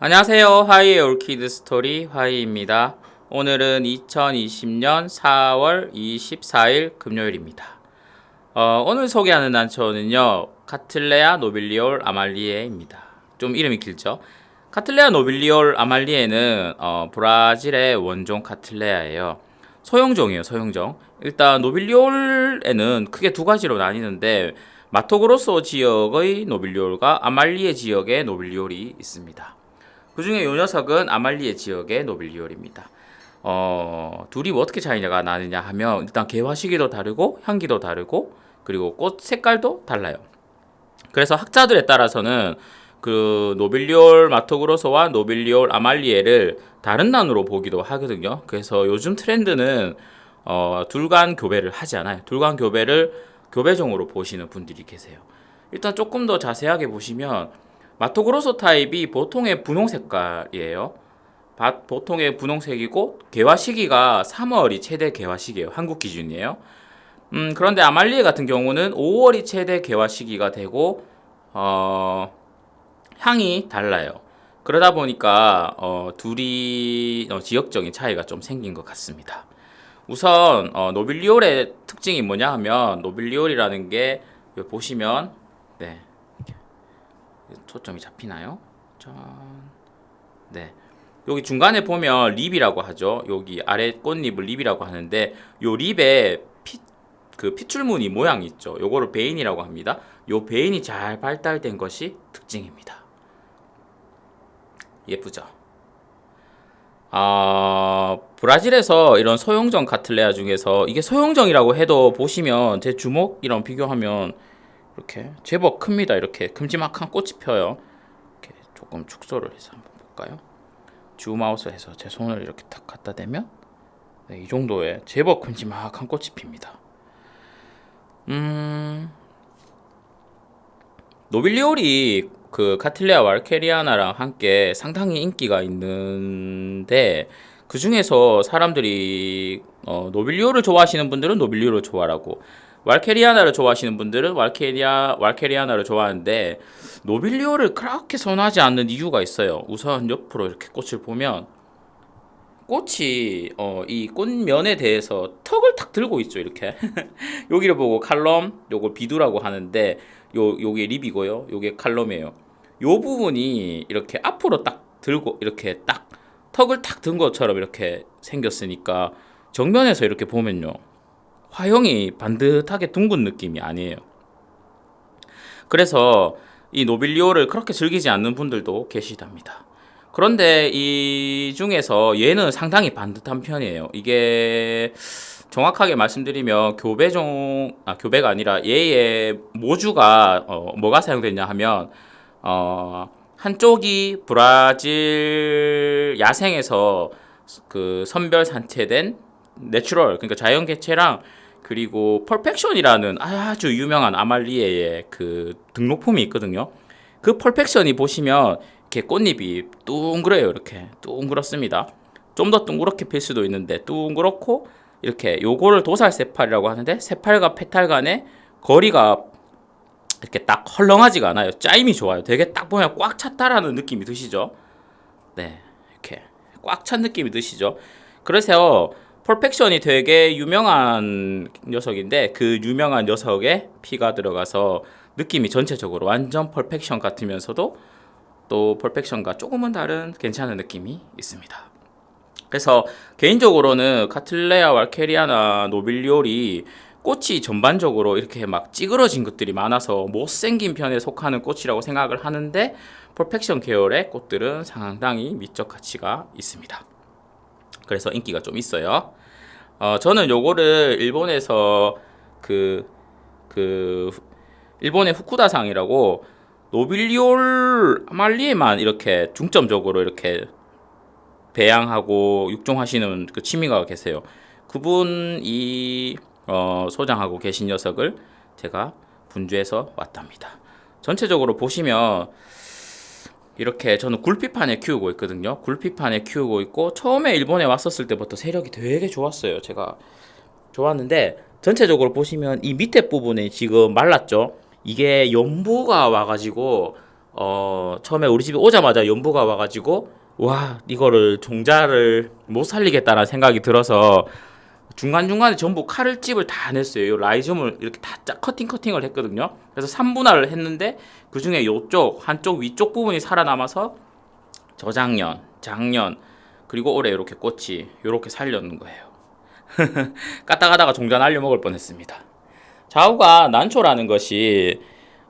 안녕하세요. 하이의 올키드 스토리 하이입니다. 오늘은 2020년 4월 24일 금요일입니다. 어, 오늘 소개하는 난초는요. 카틀레아 노빌리올 아말리에입니다. 좀 이름이 길죠? 카틀레아 노빌리올 아말리에는 어, 브라질의 원종 카틀레아예요. 소형종이에요, 소형종. 일단 노빌리올에는 크게 두 가지로 나뉘는데 마토그로소 지역의 노빌리올과 아말리에 지역의 노빌리올이 있습니다. 그 중에 이 녀석은 아말리에 지역의 노빌리올입니다. 어, 둘이 뭐 어떻게 차이가 나느냐 하면 일단 개화 시기도 다르고 향기도 다르고 그리고 꽃 색깔도 달라요. 그래서 학자들에 따라서는 그 노빌리올 마토그로소와 노빌리올 아말리에를 다른 난으로 보기도 하거든요. 그래서 요즘 트렌드는 어, 둘간 교배를 하지 않아요. 둘간 교배를 교배종으로 보시는 분들이 계세요. 일단 조금 더 자세하게 보시면 마토그로소 타입이 보통의 분홍 색깔이에요. 바- 보통의 분홍색이고 개화 시기가 3월이 최대 개화 시기예요. 한국 기준이에요. 음, 그런데 아말리에 같은 경우는 5월이 최대 개화 시기가 되고 어, 향이 달라요. 그러다 보니까 어, 둘이 어, 지역적인 차이가 좀 생긴 것 같습니다. 우선 어, 노빌리올의 특징이 뭐냐 하면 노빌리올이라는 게 보시면 네 초점이 잡히나요? 짠. 네. 여기 중간에 보면 립이라고 하죠. 여기 아래 꽃잎을 립이라고 하는데 요 립에 피, 그 핏줄무늬 모양이 있죠. 요거를 베인이라고 합니다. 요 베인이 잘 발달된 것이 특징입니다. 예쁘죠? 아, 브라질에서 이런 소형종 카틀레아 중에서 이게 소형종이라고 해도 보시면 제 주먹이랑 비교하면 이렇게 제법 큽니다. 이렇게 큼지막한 꽃이 펴요. 이렇게 조금 축소를 해서 한번 볼까요? 줌아웃을 해서 제 손을 이렇게 딱 갖다 대면 네, 이 정도의 제법 큼지막한 꽃이 핍니다. 음, 노빌리올이 그 카틸레아 왈케리아나랑 함께 상당히 인기가 있는데 그 중에서 사람들이 어, 노빌리오를 좋아하시는 분들은 노빌리오를 좋아하고 왈케리아나를 좋아하시는 분들은 왈케리아 왈케리아나를 좋아하는데 노빌리오를 그렇게 선호하지 않는 이유가 있어요. 우선 옆으로 이렇게 꽃을 보면 꽃이 어, 이 꽃면에 대해서 턱을 탁 들고 있죠 이렇게. 여기를 보고 칼럼 요거 비두라고 하는데 요 요게 립이고요. 요게 칼럼이에요. 요 부분이 이렇게 앞으로 딱 들고 이렇게 딱 턱을 탁 든 것처럼 이렇게 생겼으니까 정면에서 이렇게 보면요 화형이 반듯하게 둥근 느낌이 아니에요 그래서 이 노빌리오를 그렇게 즐기지 않는 분들도 계시답니다. 그런데 이 중에서 얘는 상당히 반듯한 편이에요. 이게 정확하게 말씀드리면 교배종 아 교배가 아니라 얘의 모주가 어, 뭐가 사용됐냐 하면 어, 한쪽이 브라질 야생에서 그 선별 산채된 내추럴 그러니까 자연 개체랑 그리고 펄펙션이라는 아주 유명한 아말리에의 그 등록품이 있거든요. 그 펄펙션이 보시면 이렇게 꽃잎이 둥그래요. 이렇게 둥그렇습니다. 좀 더 둥그렇게 필 수도 있는데 둥그렇고 이렇게 요거를 도살 세팔이라고 하는데 세팔과 페탈 간의 거리가 이렇게 딱 헐렁하지가 않아요. 짜임이 좋아요. 되게 딱 보면 꽉 찼다라는 느낌이 드시죠? 네, 이렇게 꽉 찬 느낌이 드시죠? 그래서 펄펙션이 되게 유명한 녀석인데 그 유명한 녀석에 피가 들어가서 느낌이 전체적으로 완전 펄펙션 같으면서도 또 펄펙션과 조금은 다른 괜찮은 느낌이 있습니다. 그래서 개인적으로는 카틀레아 왈케리아나 노빌리올이 꽃이 전반적으로 이렇게 막 찌그러진 것들이 많아서 못생긴 편에 속하는 꽃이라고 생각을 하는데 퍼펙션 계열의 꽃들은 상당히 미적 가치가 있습니다. 그래서 인기가 좀 있어요. 어, 저는 요거를 일본에서 그, 그, 일본의 후쿠다상이라고 노빌리올 아말리에만 이렇게 중점적으로 이렇게 배양하고 육종하시는 그 취미가 계세요. 그분이 어, 소장하고 계신 녀석을 제가 분주해서 왔답니다. 전체적으로 보시면 이렇게 저는 굴피판에 키우고 있거든요. 굴피판에 키우고 있고 처음에 일본에 왔었을 때부터 세력이 되게 좋았어요. 제가 좋았는데 전체적으로 보시면 이 밑에 부분에 지금 말랐죠. 이게 연부가 와가지고 어 처음에 우리 집에 오자마자 연부가 와가지고 와 이거를 종자를 못 살리겠다라는 생각이 들어서 중간 중간에 전부 칼을 찝을 다 냈어요. 요 라이즘을 이렇게 다 짜- 커팅 커팅을 했거든요. 그래서 3분할을 했는데 그 중에 요쪽 한쪽 위쪽 부분이 살아남아서 저작년, 작년 그리고 올해 이렇게 꽃이 이렇게 살렸는 거예요. 까딱 하다가 종자 날려 먹을 뻔했습니다. 좌우가 난초라는 것이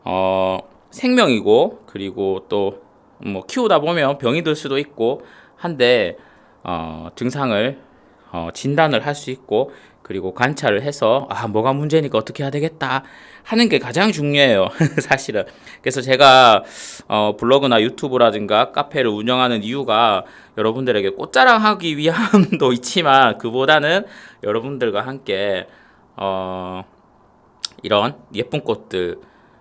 어, 생명이고 그리고 또 뭐 키우다 보면 병이 들 수도 있고 한데 어, 증상을 어, 진단을 할 수 있고 그리고 관찰을 해서 아 뭐가 문제니까 어떻게 해야 되겠다 하는 게 가장 중요해요 사실은. 그래서 제가 어, 블로그나 유튜브라든가 카페를 운영하는 이유가 여러분들에게 꽃자랑하기 위함도 있지만 그보다는 여러분들과 함께 어, 이런 예쁜 꽃들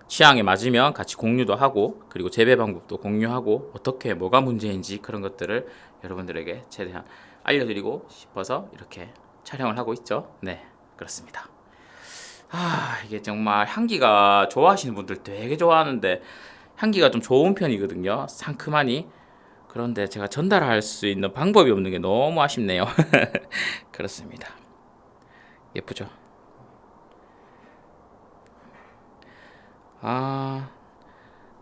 취향에 맞으면 같이 공유도 하고 그리고 재배 방법도 공유하고 어떻게 뭐가 문제인지 그런 것들을 여러분들에게 최대한 알려드리고 싶어서 이렇게 촬영을 하고 있죠. 네, 그렇습니다. 아 이게 정말 향기가 좋아하시는 분들 되게 좋아하는데 향기가 좀 좋은 편이거든요. 상큼하니 그런데 제가 전달할 수 있는 방법이 없는 게 너무 아쉽네요. 그렇습니다. 예쁘죠? 아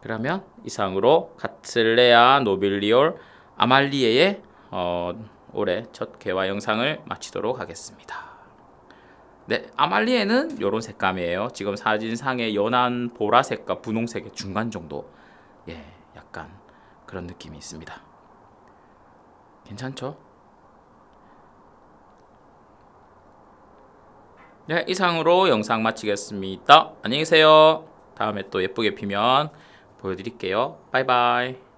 그러면 이상으로 카틀레아 노빌리올 아말리에의 어, 올해 첫 개화 영상을 마치도록 하겠습니다. 네, 아말리에는 이런 색감이에요. 지금 사진상의 연한 보라색과 분홍색의 중간 정도. 예, 약간 그런 느낌이 있습니다. 괜찮죠? 네, 이상으로 영상 마치겠습니다. 안녕히 계세요. 다음에 또 예쁘게 피면 보여드릴게요. 바이바이.